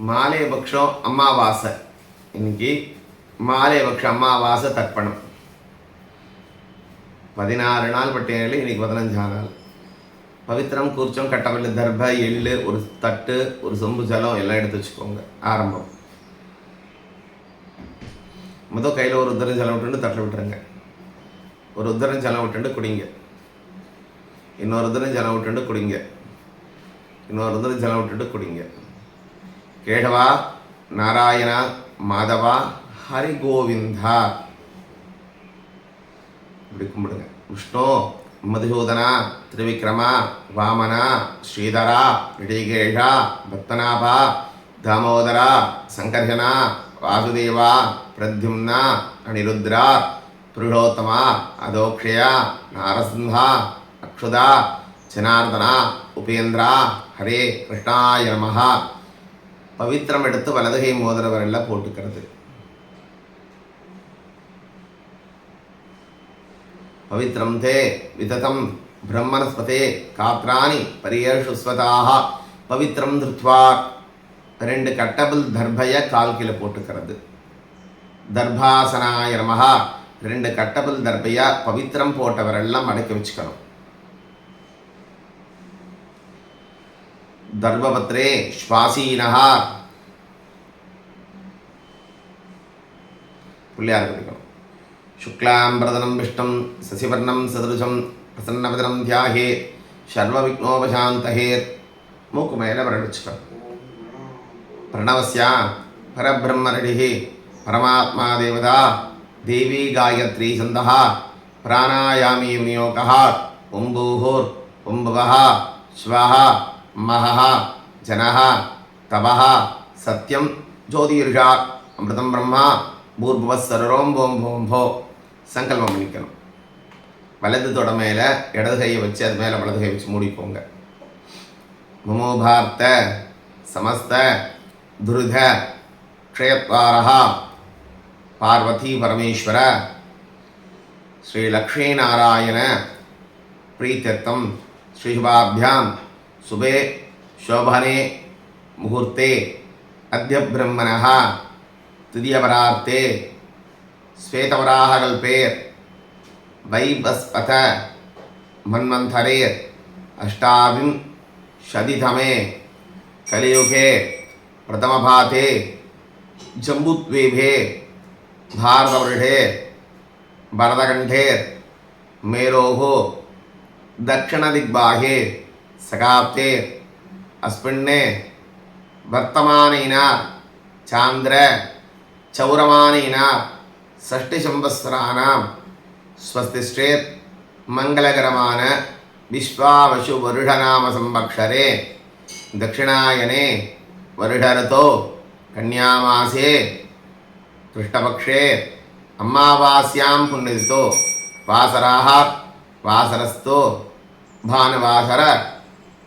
மாலையபக்ஷம் அமாவாசை. இன்னைக்கு மாலையபக்ஷம் அமாவாசை தர்ப்பணம். பதினாறு நாள் பட்டியலில் இன்னைக்கு பதினஞ்சாம் நாள். பவித்திரம் கூர்ச்சம் கட்டப்பள்ளி தர்ப எள்ளு ஒரு தட்டு ஒரு சொம்பு ஜலம் எல்லாம் எடுத்து வச்சுக்கோங்க. ஆரம்பம். மொதல் கையில் ஒரு உத்தரம் ஜலம் விட்டுட்டு தட்டில் விட்டுருங்க. ஒரு உத்தரம் ஜலம் விட்டுட்டு குடிங்க. இன்னொரு உத்தரம் ஜலம் விட்டுட்டு குடிங்க. இன்னொரு உத்தரம் ஜலம் விட்டுட்டு குடிங்க. கேடவா நாராயணா மாதவா ஹரி கோவிந்தா இப்படி கும்பிடுங்க விஷ்ணு மதுசூதனா திரிவிக்ரமா வாமனா ஸ்ரீதரா ரிடிகேஷா பத்மநாபா தாமோதரா சங்கர்ஷனா வாசுதேவா பிரத்யும்னா அனிருத்ரா புருஷோத்தமா அதோக்ஷயா நாரசிம்ஹா அக்ஷுதா ஜனார்தனா உபேந்திரா ஹரே கிருஷ்ணாய நமஹா பவித்திரம் எடுத்து வலதுகை மோதிர விரல்ல போட்டுக்கிறது. பவித்திரம் தே விததம் பிரம்மணஸ்பதே காத்ராணி பரியேஷு ஸ்வதாக பவித்திரம் திருத்வா. ரெண்டு கட்டபிள் தர்பய கால் போட்டுக்கிறது. தர்பாசனாய நமஹா. ரெண்டு கட்டபிள் தர்பைய பவித்திரம் போட்டவரெல்லாம் மடக்கி வச்சுக்கணும். தர்பபத்ரே ஸ்வாசீனஹா. பிள்ளையார் பிடிக்கும் சுக்லாம் பிரதனம் விஷ்ணம் சசிவர்ணம் சதுருஷம் பிரசன்னபதனம் தியாகே சர்வ விக்னோபசாந்தகேர் மூக்கு மேலே வரடிச்சுக்கோ பிரணவசியா பரபிரம்மரடிகி பரமாத்மா தேவதா தேவி காயத்ரி சந்தா பிராணாயாமியம் யோகா ஒம்பூஹூர் ஒம்புவஹா ஸ்வஹா மஹா ஜனஹா தபஹா சத்யம் ஜோதிர்ஷா அமிர்தம் பிரம்மா பூர்புவ சரோம் போம் போம் போ சங்கல்பம் பண்ணிக்கணும் வலது தொட மேலே இடது கையை வச்சு அது மேலே வலது கை வச்சு மூடிப்போங்க மமோபார்த்த சமஸ்த துருத க்ஷயத்வாரா பார்வதி பரமேஸ்வர ஸ்ரீ லக்ஷ்மீநாராயண प्रीत्यर्थम श्रीशुभाभ्याम शुभे शोभने मुहूर्ते अद्य ब्रह्मणः துதியபரார்த்தே ஸ்வேதவராகல் பேர் வைபஸ்பத மன்மந்தரேர் அஷ்டாவிம் ஷதிதமே कलियुगे प्रथमभाते जम्बुद्वीपे भारतवृढे भरतकण्ठे, मेरोः दक्षिणदिग्बाहे सकाप्ते अस्मिन् वर्तमानेन, चान्द्र చౌరమానీనా షష్ఠి సంవత్సరాణం స్వస్తిశ్చేత్ మంగళకరమాన విశ్వావశు వరుఢనామ సంవత్సరే దక్షిణాయనే వరుఢరతో కన్యామాసే కృష్ణపక్షే అమ్మావాస్యాం పుణ్యతో వాసరాహ వాసరస్తో భానువాసర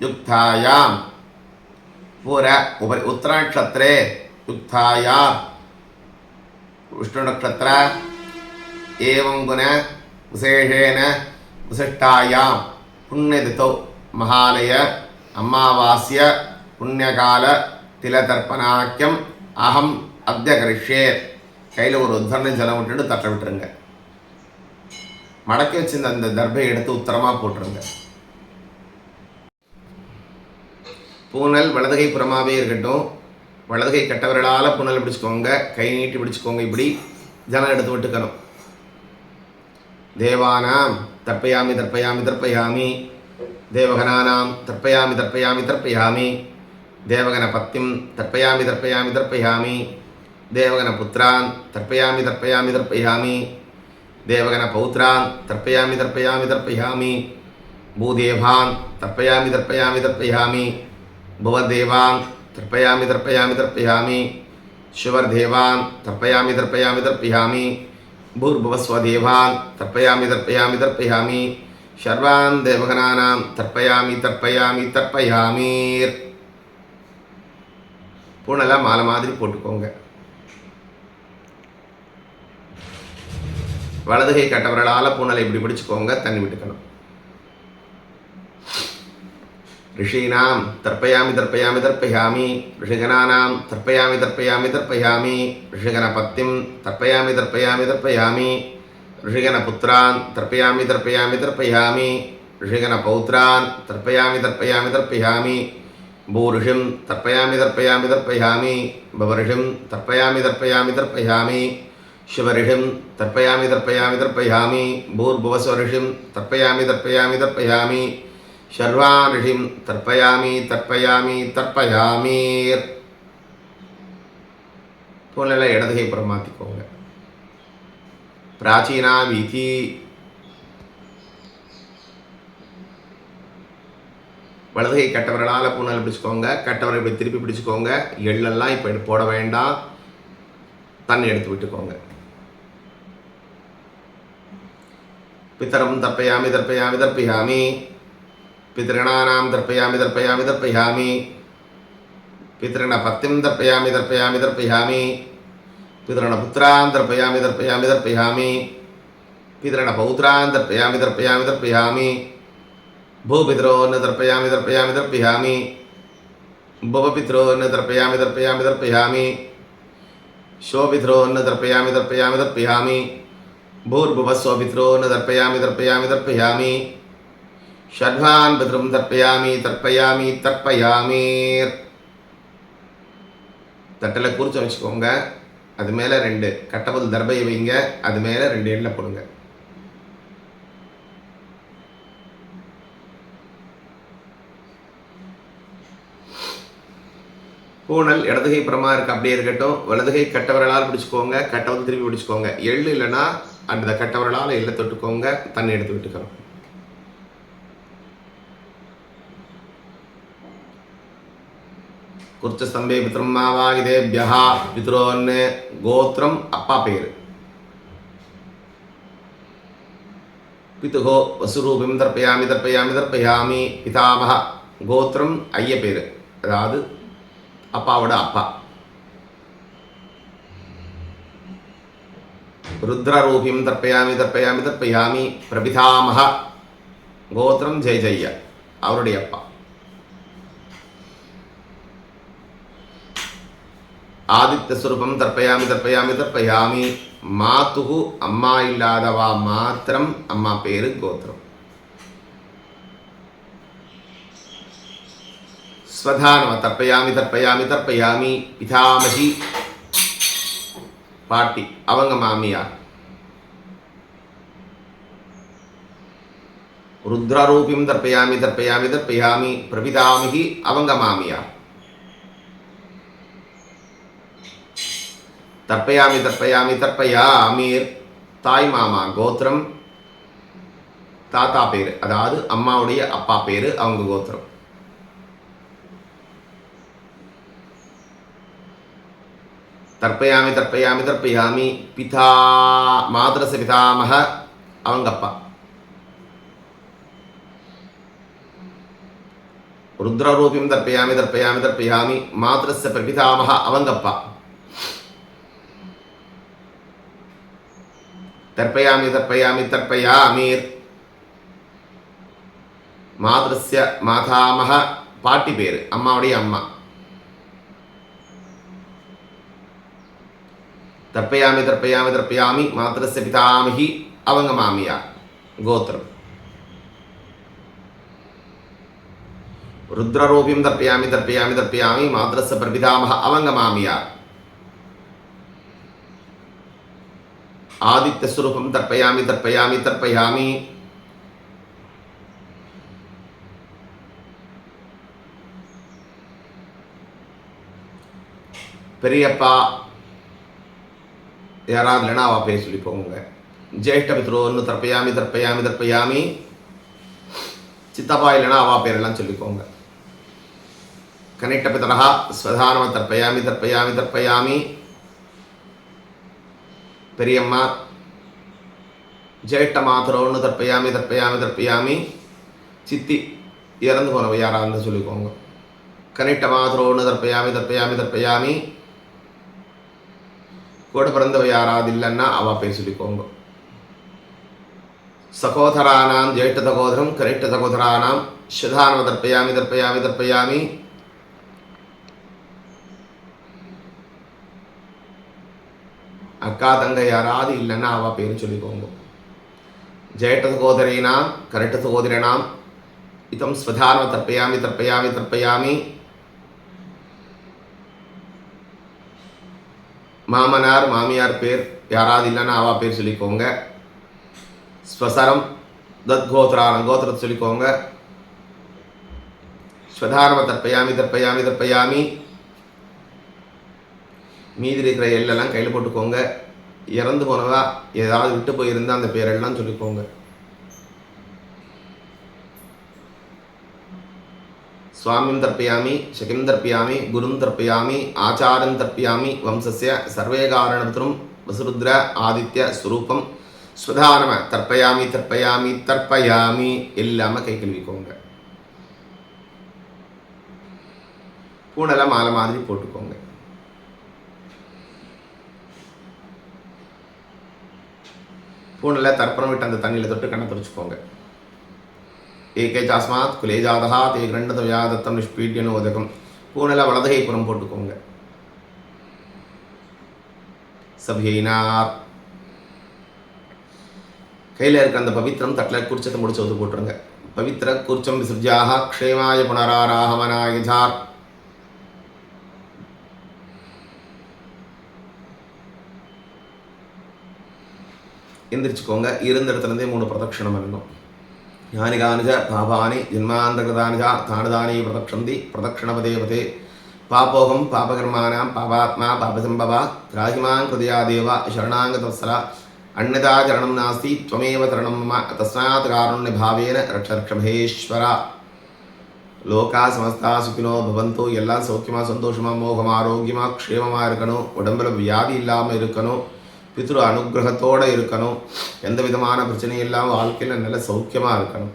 యుక్తాయాం పూర ఉపరి ఉత్తరాక్షత్రే యుక్తాయా விஷ்ணுநக்ஷத்திர ஏவம் குண விசேஷேன விசிஷ்டாயாம் புண்ணியதித்தௌ மகாலய அமாவாசிய புண்ணியகால திலதர்ப்பணாக்கியம் அகம் அப்த கரிஷே கையில் ஒரு உத்தரணம் செல விட்டுட்டு தட்ட விட்டுருங்க. மடக்கி வச்சிருந்த அந்த தர்பை எடுத்து உத்தரமாக போட்டுருங்க. பூனல் வலதுகை புறமாகவே இருக்கட்டும் வலதுகை கட்டவர்களால் புனல் பிடிச்சிக்கோங்க கை நீட்டி பிடிச்சிக்கோங்க இப்படி ஜலம் எடுத்து விட்டுக்கணும். தேவானாம் தர்ப்பயாமி தர்ப்பயாமி தர்ப்பயாமி. தேவகனானாம் தர்ப்பயாமி தர்ப்பயாமி தர்ப்பயாமி. தேவகன பத்திம் தர்ப்பயாமி தர்ப்பயாமி தர்ப்பயாமி. தேவகன புத்திரான் தர்ப்பயாமி தர்ப்பயாமி தர்ப்பயாமி. தேவகன பௌத்ரான் தர்ப்பயாமி தர்ப்பயாமி தர்ப்பயாமி. பூதேவான் தர்ப்பயாமி தர்ப்பயாமி தர்ப்பயாமி. தர்ப்பயாமி தர்ப்பயாமி தர்ப்பயாமி. சிவர் தேவான் தர்ப்பயாமி தர்ப்பயாமி தர்ப்பயாமி. பூர்பவஸ்வதேவான் தர்ப்பயாமி தர்ப்பயாமி தர்ப்பயாமி. சர்வான் தேவகனானாம் தர்ப்பயாமி தர்ப்பயாமி தர்ப்பயாமீர். பூனெல்லாம் மாலை மாதிரி போட்டுக்கோங்க. வலதுகை கட்டவர்களால் பூனலை இப்படி பிடிச்சிக்கோங்க தண்ணி விட்டுக்கணும். ऋषीणां तर्पयामि तर्पयामि तर्पयामि ऋषिगणानां तर्पयामि तर्पयामि तर्पयामि ऋषिगणपत्तिं तर्पयामि तर्पयामि तर्पयामि ऋषिगणपुत्रान् तर्पयामि तर्पयामि तर्पयामि ऋषिगणपौत्रान् तर्पयामि तर्पयामि तर्पयामि भूऋषिं तर्पयामि तर्पयामि तर्पयामि भवऋषिं तर्पयामि तर्पयामि तर्पयामि शिवऋषिं तर्पयामि तर्पयामि तर्पयामि भूर्भुवस्वऋषिं तर्पयामि तर्पयामि तर्पयामि ஷர்வாரிஷிம் தற்பயாமி தற்பயாமி தர்ப்பயாமீர் போலெல்லாம் இடதுகை புறமாத்திக்கோங்க பிராச்சீனா வீதி. வலதுகை கட்டவர்களால் பூனல் பிடிச்சிக்கோங்க. கெட்டவரை இப்படி திருப்பி பிடிச்சிக்கோங்க. எள்ளெல்லாம் இப்போ போட வேண்டாம். தண்ணி எடுத்து விட்டுக்கோங்க. பித்தரம் தப்பையாமி தற்பையாமி தற்பையாமி पितॄणां दर्पयामि दर्पयामि दर्पयामि पितृणपत्तिं दर्पयामि दर्पयामि दर्पयामि पितृणपुत्रान् दर्पयामि दर्पयामि दर्पयामि पितृणपौत्रान् दर्पयामि दर्पयामि दर्पयामि भूपितॄन् दर्पयामि दर्पयामि दर्पयामि भुवपितॄन् दर्पयामि दर्पयामि दर्पयामि शोपितॄन् दर्पयामि दर्पयामि दर्पयामि भूर्भुवस्वपितॄन् दर्पयामि दर्पयामि दर्पयामि ஷட்வான் பதிரும் தர்ப்பயாமி தர்ப்பயாமி தர்ப்பயாமீர். தட்டில் குறிச்சு வச்சுக்கோங்க. அது மேலே ரெண்டு. கட்டபுல் தர்பையை வைங்க. அது மேலே ரெண்டு எண்ணில் போடுங்க. பூனல் இடதுகை புறமா இருக்கு. அப்படியே இருக்கட்டும். வலதுகை கட்டவரலால் பிடிச்சிக்கோங்க. கட்டவது திரும்பி பிடிச்சிக்கோங்க. எள்ளு இல்லைன்னா அந்த கட்டவரலால் எள்ளை தொட்டுக்கோங்க. தண்ணி எடுத்து விட்டுக்கிறோம் குர்ச்ச ஸ்தம்பே பித்ரம்மாவாகிதேபியா பித்ரோன்னு கோத்திரம் அப்பா பேர் பிதுகோ வசுரூபிம் தர்ப்பயாமி தர்ப்பயாமி தர்ப்பயாமி பிதாமக கோத்திரம் ஐய பேர் அதாவது அப்பாவோட அப்பா। ருத்ரரூபிம் தர்ப்பயாமி தர்ப்பயாமி தர்ப்பயாமி பிரபிதாமக கோத்திரம் ஜெய ஜெய்ய அவருடைய அப்பா। ஆதித்தஸ்வரூபம் தர்ப்பயாமி தர்ப்பயாமி தர்ப்பயாமி. மாத்துகு அம்மா இல்லாதவா மாத்திரம் அம்மா பேரு கோத்திரம். ஸ்வதானவ தர்ப்பயாமி தர்ப்பயாமி தர்ப்பயாமி. பிதாமகி. பாட்டி அவங்க மாமியார். ருத்ரரூபிம் தர்ப்பயாமி தர்ப்பயாமி தர்ப்பயாமி. பிரபிதாமகி அவங்க மாமியார். தர்ப்பயாமி தர்ப்பயாமி தர்ப்பயாமீர் தாய் மாமா கோத்திரம். தாத்தா பேர் அதாவது அம்மாவுடைய அப்பா பேர் அவங்க கோத்திரம். தர்ப்பயாமி தர்ப்பயாமி தர்ப்பயாமி. பிதா மாதரச பிதாமக அவங்க அப்பா. ருத்ரரூபியம் தர்ப்பயாமி தர்ப்பயாமி தர்ப்பயாமி. மாதரச பிரபிதாமக அவங்க அப்பா தர்ப்பயாமி தர்ப்பயாமி தர்ப்பயாமீர் மாதரஸ்ய மாதாமக பாட்டி பேர் அம்மாவுடைய அம்மா தர்ப்பயாமி தர்ப்பயாமி தர்ப்பயாமி மாத்திரஸ்ய பிதாமகி அவங்க மாமியா கோத்திரம் ருத்ரரூபியம் தர்ப்பயாமி தர்ப்பயாமி தர்ப்பயாமி மாத்திரஸ்ய பிரபிதாமக அவங்க மாமியார் ஆதித்தஸ்வரூபம் தர்ப்பயாமி தர்ப்பயாமி தர்ப்பயாமி பெரியப்பா யாராவது இல்லைன்னா அவள் பேர் சொல்லி போங்க ஜேஷ்ட பித்ரோன்னு தர்ப்பயாமி தர்ப்பயாமி தர்ப்பயாமி சித்தப்பா இல்லைன்னா அவா பேரெல்லாம் சொல்லிக்கோங்க கனிட்ட பிதரா ஸ்வதானம தர்ப்பயாமி தர்ப்பயாமி தர்ப்பயாமி பெரியம்மா ஜேஷ்ட மாத்திரோன்னு தர்ப்பயாமி தர்ப்பயாமி தர்ப்பயாமி சித்தி இறந்து போனவ யாரான்னு சொல்லிக்கோங்க. கனிட்ட மாத்திரோன்னு தர்ப்பயாமி தர்ப்பயாமி தர்ப்பயாமி கூட பிறந்தவ யாராவது இல்லைன்னா அவ பேர் சொல்லிக்கோங்க. சகோதரானாம் ஜேஷ்ட சகோதரம் கனிஷ்ட சகோதரானாம் ஸ்வதானவ தர்ப்பயாமி தர்ப்பயாமி தர்ப்பயாமி அக்கா தங்க யாராவது இல்லைன்னா அவ பேரு சொல்லிக்கோங்க. ஜெயட்ட சகோதரினாம் கரட்ட சகோதரனாம். இதம் ஸ்வதானவ தர்ப்பயாமி தர்ப்பயாமி தர்ப்பயாமி. மாமனார் மாமியார் பேர் யாராவது இல்லைன்னா அவா பேர் சொல்லிக்கோங்க. ஸ்வசரம் தத் கோத்ரான கோத்திரத்தை சொல்லிக்கோங்க. ஸ்வதானவ தர்ப்பயாமி தர்ப்பயாமி தர்ப்பயாமி. மீதி இருக்கிற எல்லாம் கையில் போட்டுக்கோங்க. இறந்து போனவா ஏதாவது விட்டு போயிருந்தா அந்த பேரெல்லாம் சொல்லிக்கோங்க. சுவாமிம் தர்ப்பயாமி சகிம் தர்ப்பயாமி குரும் தர்ப்பயாமி ஆச்சாரம் தர்ப்பயாமி வம்சஸ்ய சர்வே காரணத்திலும் வசுருத்ர ஆதித்ய ஸ்வரூபம் சுதாரம தர்ப்பயாமி தர்ப்பயாமி தர்ப்பயாமி எல்லாம கை கழுவிக்கோங்க. பூனெல்லாம் மாலை மாதிரி போட்டுக்கோங்க. பூனில் தர்ப்பணம் விட்டு அந்த தண்ணியில் தொட்டு கண்ணை துடிச்சுக்கோங்க. ஏகே ஜாஸ்மாத் குலே ஜாதகா தே கிரண்டத வியாதத்தம் நிஷ்பீட்யனு உதகம் பூனில் வலதுகை புறம் போட்டுக்கோங்க. சபியினார். கையில் இருக்க அந்த பவித்திரம் தட்டில் குறிச்சத்தை முடிச்சு வந்து போட்டுருங்க. பவித்திர கூர்ச்சம் விசிர்ஜாக க்ஷேமாய புனராராகமனாய ஜார். எந்திரிச்சுக்கோங்க. இருந்த இடத்துலேருந்தே மூணு பிரதட்சிணம் வரணும் ஞானி காணிஜ பாபானி ஜென்மாந்தகிருதானிஜா தானுதானி பிரதட்சந்தி பிரதட்சிணபதேவதே பாப்போகம் பாபகர்மானாம் பாபாத்மா பாபசம்பவா ராஜிமான் கிருதியா தேவா சரணாங்கதவசரா அன்னதா சரணம் நாஸ்தி துவமேவ சரணம் மம தஸ்மாத் காருண்ய பாவேன ரட்சர்ஷபேஸ்வரா லோகா சமஸ்தா சுகினோ பவந்தோ எல்லாம் சௌக்கியமாக சந்தோஷமாக மோகமாக ஆரோக்கியமாக க்ஷேமமாக இருக்கணும். உடம்புல வியாதி இல்லாமல் இருக்கணும். பித்ரு அனுகிரகத்தோடு இருக்கணும். எந்த விதமான பிரச்சனையும் இல்லாமல் வாழ்க்கையில் நல்ல சௌக்கியமாக இருக்கணும்.